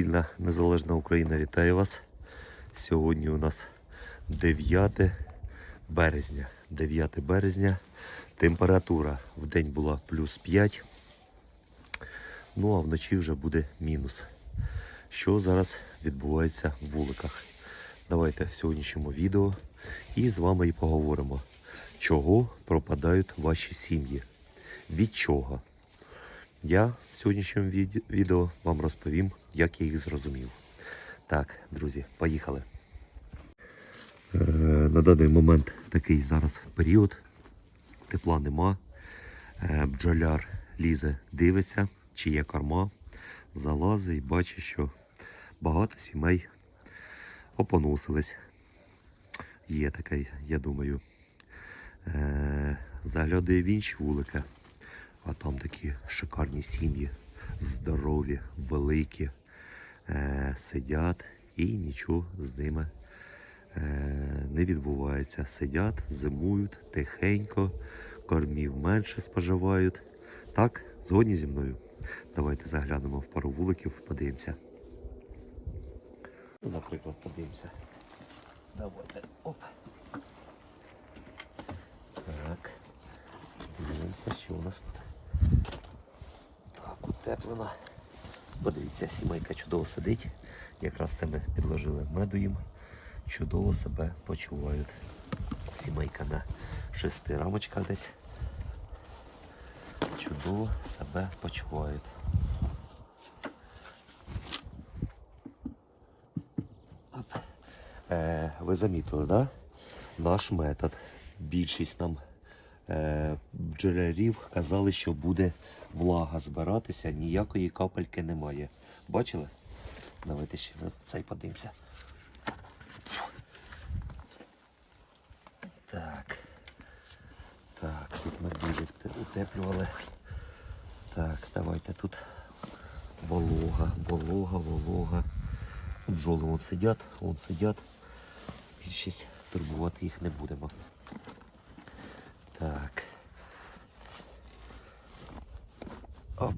Вільна Незалежна Україна вітає вас. Сьогодні у нас 9 березня. 9 березня. Температура в день була плюс 5. Ну а вночі вже буде мінус. Що зараз відбувається в вуликах? Давайте в сьогоднішньому відео і з вами і поговоримо, чого пропадають ваші сім'ї. Від чого? Я в сьогоднішньому відео вам розповім, як я їх зрозумів. Так, друзі, поїхали. Е, на даний момент такий зараз період. Тепла нема. Е, бджоляр лізе, дивиться, чи є корма, залазить і бачить, що багато сімей опоносились. Є таке, я думаю. Е, заглядає в інші вулики. А там такі шикарні сім'ї, здорові, великі, е, сидять і нічого з ними е, не відбувається. Сидять, зимують тихенько, кормів менше споживають. Так, згодні зі мною. Давайте заглянемо в пару вуликів, подивимося. Наприклад, подивимося. Давайте. Оп. Так. Дивимося, що у нас тут. Так. Подивіться, сімейка чудово сидить. Якраз це ми підложили меду їм. Чудово себе почувають. Сімейка на шести рамочках десь. Чудово себе почувають. Е, ви замітили, да? Наш метод. Більшість нам бджолярів казали, що буде влага збиратися, ніякої капельки немає. Бачили? Давайте ще в цей подивимося. Так. Так, тут ми дуже утеплювали. Так, давайте тут волога, волога, волога. Бджоли вон сидять, вон сидять. Більшість турбувати їх не будемо. Так. Оп.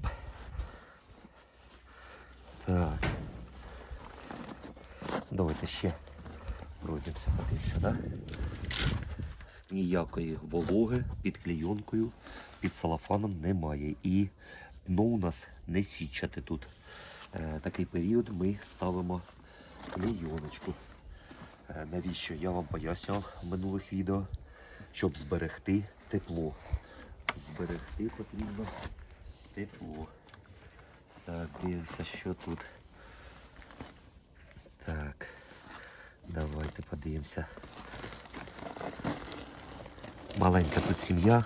Так. Давайте ще пройдемося, подивимося, да? Ніякої вологи під клейонкою, під салафаном немає. І дно у нас не січати тут. Е, такий період ми ставимо клейоночку. Е, навіщо я вам пояснював в минулих відео, щоб зберегти тепло. Зберегти потрібно тепло. Так, дивимося, що тут. Так, давайте подивимося. Маленька тут сім'я,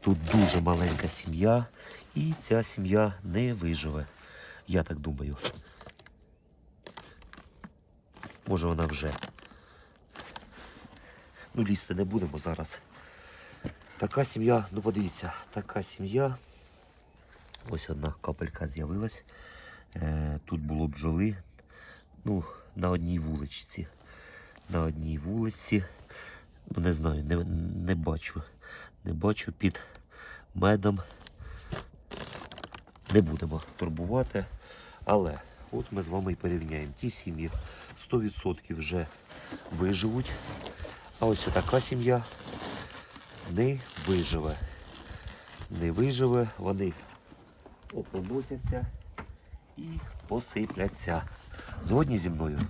тут дуже маленька сім'я, і ця сім'я не виживе. Я так думаю. Може вона вже. Ну, лізти не будемо зараз. Така сім'я, ну подивіться, така сім'я. Ось одна капелька з'явилась. Е, тут було бджоли. Ну, на одній вуличці. На одній вулиці. Ну, не знаю, не, не бачу. Не бачу під медом. Не будемо турбувати. Але от ми з вами і порівняємо. Ті сім'ї 100% вже виживуть. А ось така сім'я не виживе. Не виживе, вони опроносяться і посипляться. Згодні зі мною?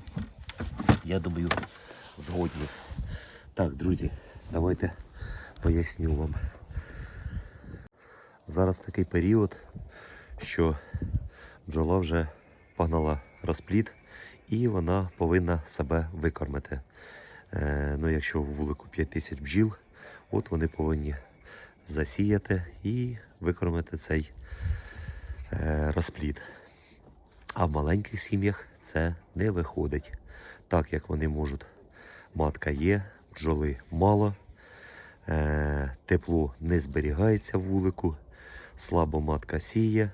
Я думаю, згодні. Так, друзі, давайте поясню вам. Зараз такий період, що бджола вже погнала розплід і вона повинна себе викормити. Е, ну, якщо в вулику 5 тисяч бджіл, от вони повинні засіяти і викормити цей е, розплід. А в маленьких сім'ях це не виходить. Так як вони можуть. Матка є, бджоли мало, е, тепло не зберігається в вулику, слабо матка сіє,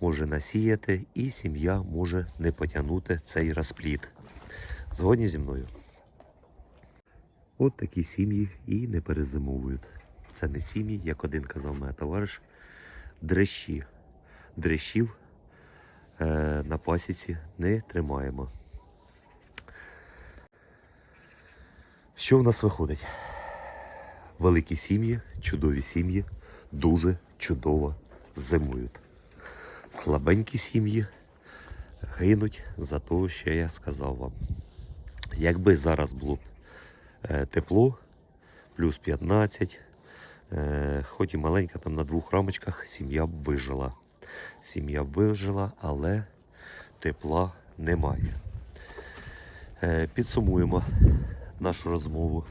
може насіяти, і сім'я може не потягнути цей розплід. Згодні зі мною. От такі сім'ї і не перезимовують. Це не сім'ї, як один казав моя товариш, дрещі. Дрещів е, на пасіці не тримаємо. Що в нас виходить? Великі сім'ї, чудові сім'ї, дуже чудово зимують. Слабенькі сім'ї гинуть за те, що я сказав вам. Якби зараз було б тепло, плюс 15, е, хоч і маленька там на двох рамочках, сім'я б вижила. Сім'я б вижила, але тепла немає. Е, підсумуємо нашу розмову.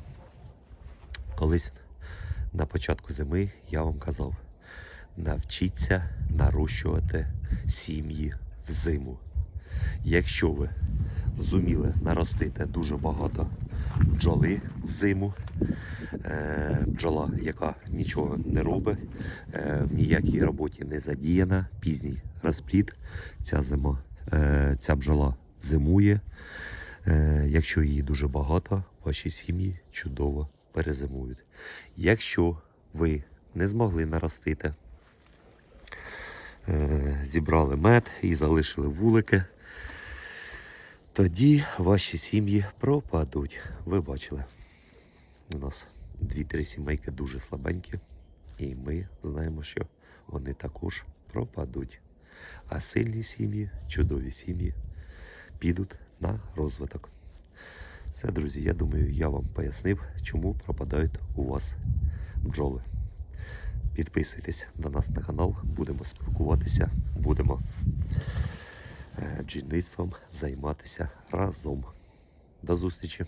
Колись на початку зими я вам казав, навчіться нарощувати сім'ї взиму. Якщо ви зуміли наростити дуже багато бджоли взиму, е, бджола, яка нічого не робить, е, в ніякій роботі не задіяна, пізній розплід, ця зима, е, ця бджола зимує. Якщо її дуже багато, ваші сім'ї чудово перезимують. Якщо ви не змогли наростити, зібрали мед і залишили вулики, тоді ваші сім'ї пропадуть. Ви бачили, у нас дві-три сімейки дуже слабенькі, і ми знаємо, що вони також пропадуть. А сильні сім'ї, чудові сім'ї підуть на розвиток. Все, друзі, я думаю, я вам пояснив, чому пропадають у вас бджоли. Підписуйтесь на нас на канал, будемо спілкуватися, будемо бджільництвом займатися разом. До зустрічі!